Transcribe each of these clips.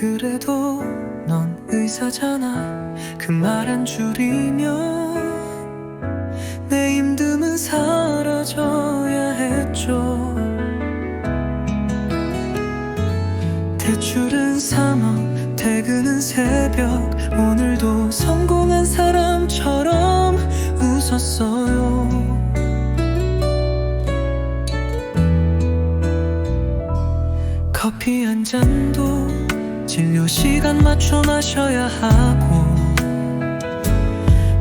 그래도 넌 의사잖아. 그 말 한 줄이면 내 힘듦은 사라져야 했죠. 대출은 3억 퇴근은 새벽. 오늘도 성공한 사람처럼 웃었어요. 커피 한 잔도 진료 시간 맞춰 마셔야 하고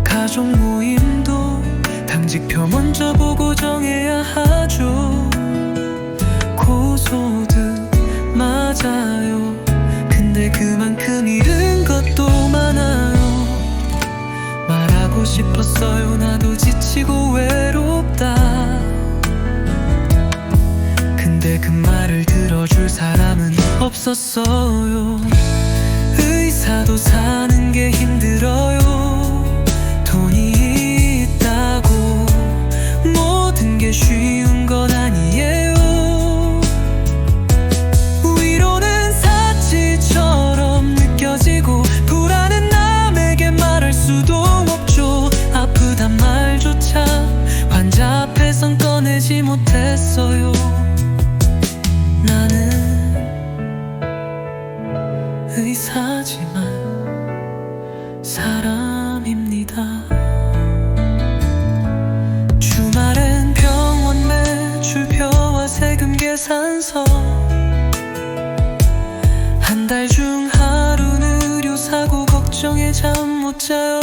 가족 모임도 당직표 먼저 보고 정해야 하죠. 고소득 맞아요. 근데 그만큼 잃은 것도 많아요. 말하고 싶었어요. 나도 지치고 없었어요. 의사도 사는 게 힘들어요. 돈이 있다고 모든 게 쉬운 건 아니에요. 위로는 사치처럼 느껴지고 불안은 남에게 말할 수도 없죠. 아프단 말조차 환자 앞에선 꺼내지 못했어요. 나는 의사지만 사람입니다. 주말엔 병원 매출표와 세금 계산서. 한 달 중 하루는 의료 사고 걱정에 잠 못 자요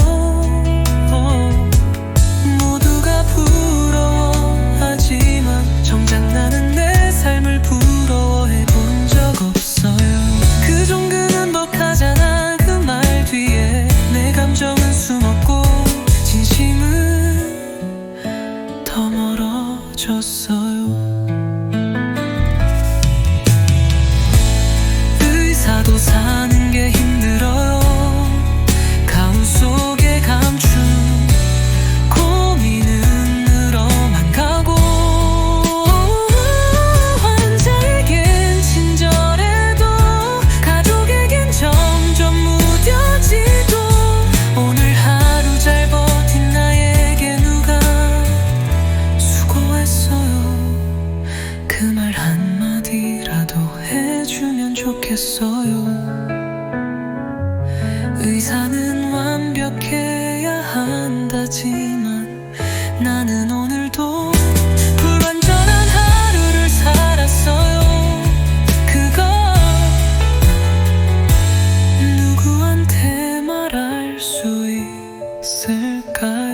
좋겠어요. 의사는 완벽해야 한다지만 나는 오늘도 불완전한 하루를 살았어요. 그거 누구한테 말할 수 있을까